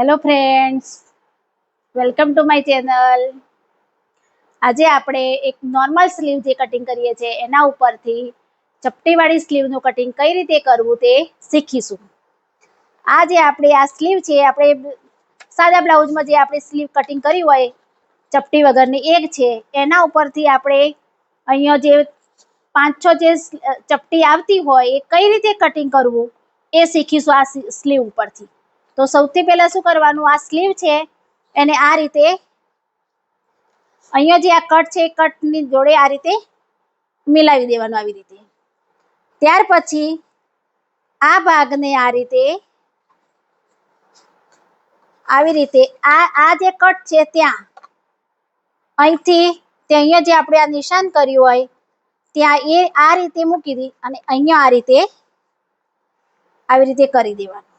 Hello friends welcome to my channel આજે આપણે એક નોર્મલ સ્લીવ જે કટિંગ કરીએ છીએ, એના ઉપરથી ચપટીવાળી સ્લીવનું કટિંગ કઈ રીતે કરવું તે શીખીશું. આ જે આપણે આ સ્લીવ છે, આપણે સાદા બ્લાઉઝમાં જે આપણે સ્લીવ કટિંગ કરી હોય, ચપટી વગરની એક છે, એના ઉપરથી આપણે અહીંયા જે પાંચ છ જે ચપટી આવતી હોય, એ કઈ રીતે કટિંગ કરવું, એ શીખીશું આ સ્લીવ ઉપરથી. તો સૌથી પહેલા શું કરવાનું? આ સ્લીવ છે, એને આ રીતે અહીંયા જે આ કટ છે, એ કટની જોડે આ રીતે મિલાવી દેવાનું આવી રીતે. ત્યાર પછી આ ભાગને આ રીતે આવી રીતે આ આ જે કટ છે ત્યાં, અહીંથી તે અહીંયા જે આપણે આ નિશાન કર્યું હોય, ત્યાં એ આ રીતે મૂકી દી અને અહીંયા આ રીતે આવી રીતે કરી દેવાનું.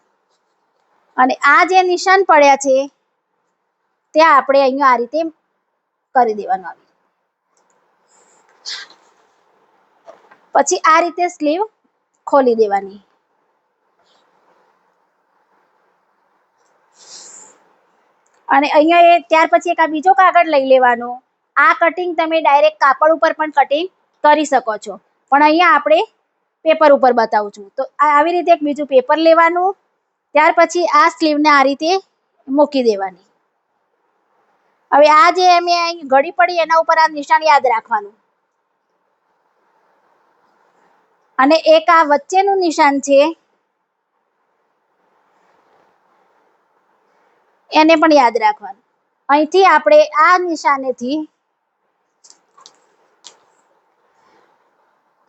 અને આ જે નિશાન પડ્યા છે, ત્યાં આપણે અહીંયા આ રીતે કરી દેવાનું આવી પછી આ રીતે સ્લીવ ખોલી દેવાની. અને અહીંયા એ ત્યાર પછી એક આ બીજો કાગળ લઈ લેવાનો. આ કટિંગ તમે ડાયરેક્ટ કાપડ ઉપર પણ કટિંગ કરી શકો છો. પણ અહીંયા આપણે પેપર ઉપર બતાવું છું. તો આવી રીતે એક બીજું પેપર લેવાનું. ત્યાર પછી આ સ્લીવને આ રીતે મૂકી દેવાની. હવે આ જે મેં અહીં ઘડી પડી એના ઉપર આ નિશાન યાદ રાખવાનું. અને એક આ વચ્ચેનું નિશાન છે, એને પણ યાદ રાખવાનું. અહીંથી આપણે આ નિશાનેથી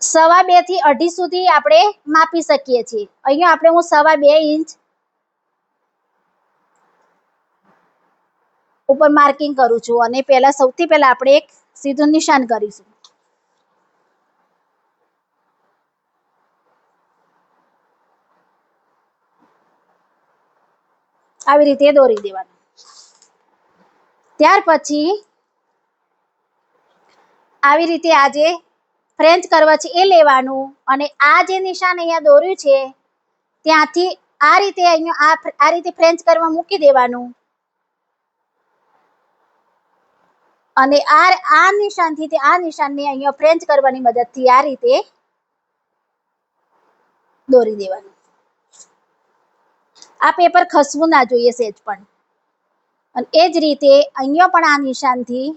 સવા બેથી અઢી સુધી આપણે માપી શકીએ છીએ. અહીંયા આપણે હું સવા બે ઇંચ ઉપર માર્કિંગ કરું છું અને પહેલા સૌથી પહેલા આપણે એક સીધું નિશાન કરીશું. આવી રીતે દોરી દેવાનું. ત્યાર પછી આવી રીતે આજે ફ્રેન્ચ કરવા છે એ લેવાનું અને આ જે નિશાન અહીંયા દોર્યું છે, ત્યાંથી આ રીતે અહીંયા આ રીતે ફ્રેન્ચ કરવા મૂકી દેવાનું. અને આ આ નિશાનથી તે આ નિશાનને અહીંયા ફ્રેન્ચ કરવાની મદદથી આ રીતે દોરી દેવાનું. આ પેપર ખસવું ના જોઈએ સેજ પણ. અને એ જ રીતે અહીંયા પણ આ નિશાનથી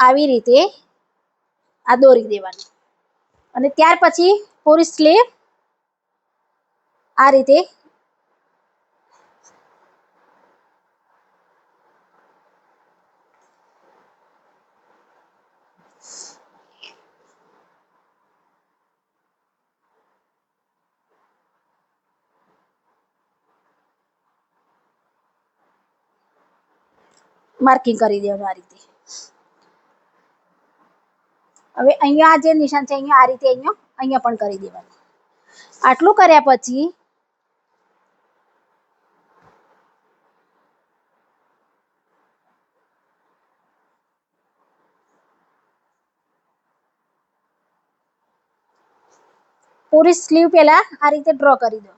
આવી રીતે આ દોરી દેવાનું. અને ત્યાર પછી પૂરી સ્લીવ આ રીતે માર્કિંગ કરી દેવાનું આ રીતે. હવે અહીંયા જે નિશાન છે, અહીંયા આ રીતે અહીંયા અહીંયા પણ કરી દેવાનું. આટલું કર્યા પછી પૂરી સ્લીવ પેલા આ રીતે ડ્રો કરી દો.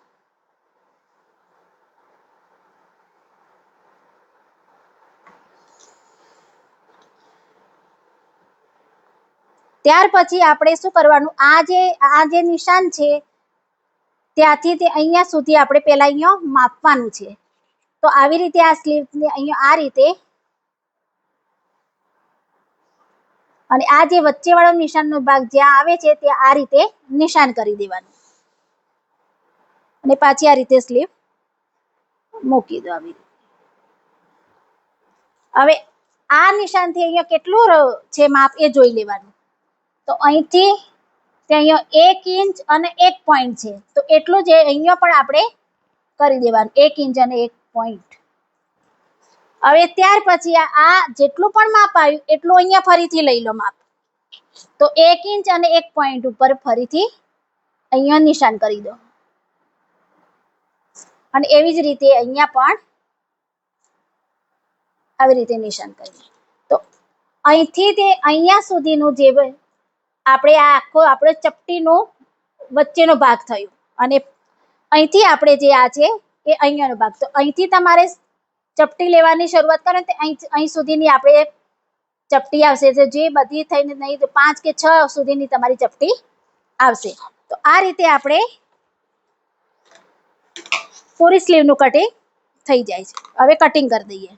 ત્યાર પછી આપણે શું કરવાનું? આ જે આ જે નિશાન છે, ત્યાંથી તે અહીંયા સુધી આપણે પહેલાં અહીંયા માપવાનું છે. તો આવી રીતે આ સ્લીવને અહીંયા આ રીતે અને આ જે વચ્ચેવાળો નિશાનનો ભાગ જ્યાં આવે છે તે આ રીતે નિશાન કરી દેવાનું. અને પાછી આ રીતે સ્લીવ મૂકી દો આવી હવે આ નિશાનથી અહીંયા કેટલું છે માપ એ જોઈ લેવાનું. તો અહીંથી તે અહીંયા એક ઇંચ અને એક પોઈન્ટ છે. તો એટલું જ અહીંયા પણ આપણે કરી દેવાનું. એક ઇંચ અને એક પોઈન્ટ હવે ત્યાર પછી આ જેટલું પણ માપ આવ્યું, એટલું અહીંયા ફરીથી લઈ લો માપ. તો એક ઇંચ અને એક પોઈન્ટ ઉપર ફરીથી અહીંયા નિશાન કરી દો. અને એવી જ રીતે અહીંયા પણ આવી રીતે નિશાન કરી તો અહીંથી તે અહીંયા સુધીનું જે આપણે આ આખો આપણે ચપટીનો વચ્ચેનો ભાગ થયો. અને અહીંથી આપણે જે આ છે એ અહીંયાનો ભાગ. તો અહીંથી તમારે ચપટી લેવાની શરૂઆત કરો તે અહીં અહીં સુધીની આપણે ચપટી આવશે. જે બધી થઈને નહીં તો પાંચ કે છ સુધીની તમારી ચપટી આવશે. તો આ રીતે આપણે પૂરી સ્લીવનું કટિંગ થઈ જાય છે. હવે કટિંગ કરી દઈએ.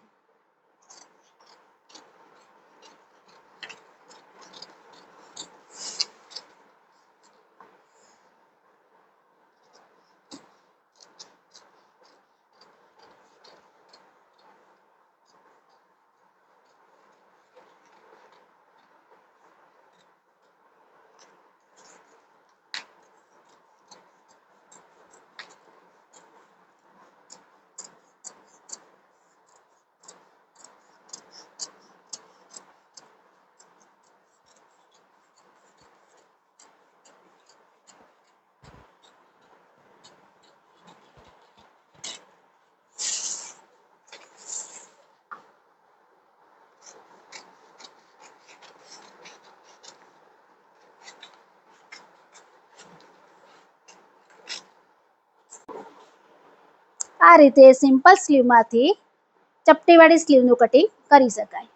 આ રીતે સિમ્પલ સ્લીવમાંથી ચપટીવાળી સ્લીવનું કટિંગ કરી શકાય.